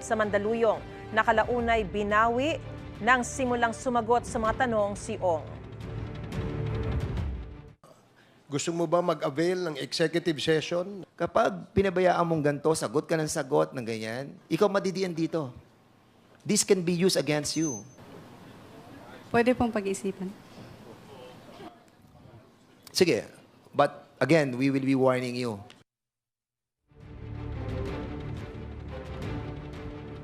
sa Mandaluyong. Nakalaunay binawi nang simulang sumagot sa mga tanong si Ong. Gusto mo ba mag-avail ng executive session? Kapag pinabayaan mong ganito, sagot ka ng sagot ng ganyan, ikaw madidiyan dito. This can be used against you. Pwede pong pag-isipan. Sige, but again, we will be warning you.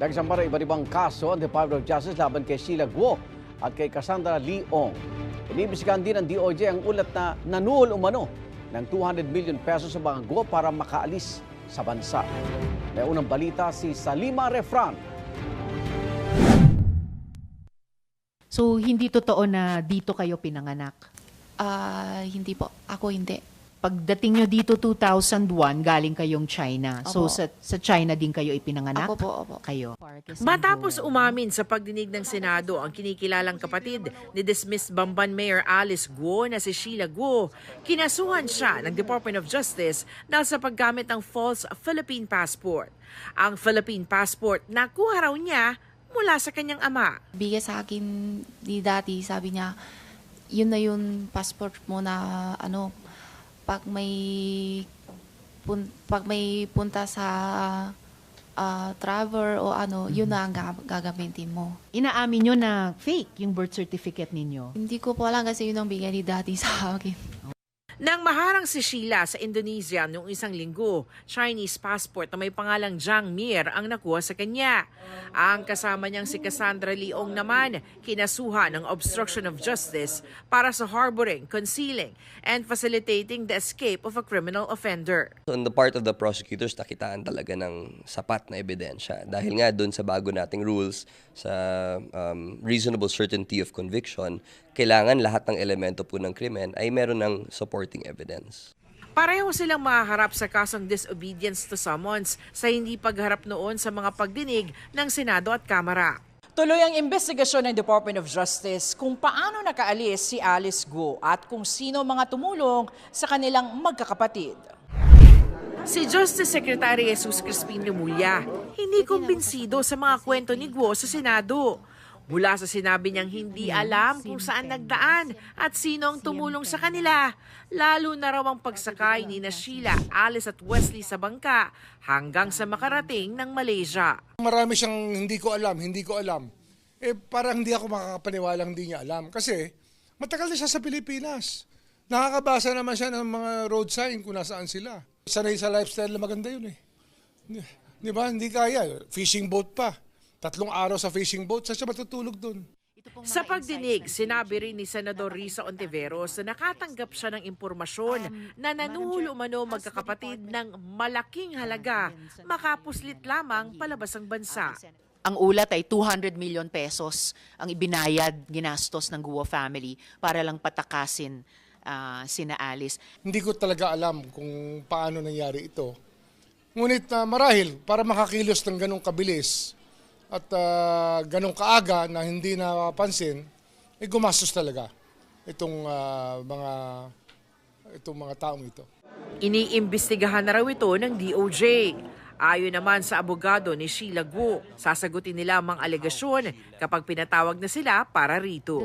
Nagsampa ng iba't ibang kaso ang Department of Justice laban kay Sheila Guo at kay Cassandra Lee Ong. Inibisigan din ng DOJ ang ulat na nanuhol umano ng 200 million pesos sa mga Guo para makaalis sa bansa. May unang balita si Salima Refran. So, hindi totoo na dito kayo pinanganak. Ah, hindi po. Ako hindi. Pagdating nyo dito 2001, galing kayong China. So, Opo. sa, sa China din kayo ipinanganak? Ako po, opo. Kayo. Matapos umamin sa pagdinig ng Senado ang kinikilalang kapatid ni dismissed Bamban Mayor Alice Guo na si Sheila Guo, kinasuhan siya ng Department of Justice dahil sa paggamit ng false Philippine passport. Ang Philippine passport nakuha raw niya mula sa kanyang ama. Bigay sa akin ni dati, sabi niya, yun na yung passport mo na ano, pag may pun, pag may punta sa ah, travel o ano, yun na ang ga- gagamitin mo. Inaamin nyo na fake yung birth certificate ninyo. Hindi ko po alam kasi yun ang bigay ni dati sa akin. Nang maharang si Sheila sa Indonesia noong isang linggo, Chinese passport na may pangalang Jiang Mir ang nakuha sa kanya. Ang kasama niyang si Cassandra Leong naman, kinasuhan ng obstruction of justice para sa harboring, concealing, and facilitating the escape of a criminal offender. On the part of the prosecutors, nakitaan talaga ng sapat na ebidensya. Dahil nga doon sa bago nating rules sa um, reasonable certainty of conviction, kailangan lahat ng elemento po ng krimen ay meron ng supporting evidence. Pareho silang mahaharap sa kasong disobedience to summons sa hindi pagharap noon sa mga pagdinig ng Senado at Kamara. Tuloy ang investigasyon ng Department of Justice kung paano nakaalis si Alice Guo at kung sino mga tumulong sa kanilang magkakapatid. Si Justice Secretary Jesus Crispin Remulla hindi kumbinsido sa mga kwento ni Guo sa Senado. Mula sa sinabi niyang hindi alam kung saan nagdaan at sino ang tumulong sa kanila, lalo na raw ang pagsakay ni na Sheila, Alice at Wesley sa bangka hanggang sa makarating ng Malaysia. Marami siyang hindi ko alam, hindi ko alam. Eh parang hindi ako makakapaniwalang hindi niya alam. Kasi matagal na siya sa Pilipinas. Nakakabasa naman siya ng mga road sign kung nasaan sila. Sanay sa lifestyle na maganda yun eh. Di ba? Hindi kaya. Fishing boat pa. Tatlong araw sa fishing boat. Saan siya matutulog dun? Sa pagdinig, sinabi rin ni Senador Risa Ontiveros na nakatanggap siya ng impormasyon na nanuhul umano magkakapatid ng malaking halaga makapuslit lamang palabas ang bansa. Ang ulat ay 200 million pesos ang ibinayad, ginastos ng Guo family para lang patakasin ah, sina Alice. Hindi ko talaga alam kung paano nangyari ito. Ngunit na marahil, para makakilos ng ganong kabilis at ah, ganong kaaga na hindi napansin, eh gumastos talaga itong ah, mga itong mga taong ito. Iniimbestigahan na raw ito ng DOJ. Ayon naman sa abogado ni Sheila Guo, sasagutin nila ang mga alegasyon kapag pinatawag na sila para rito.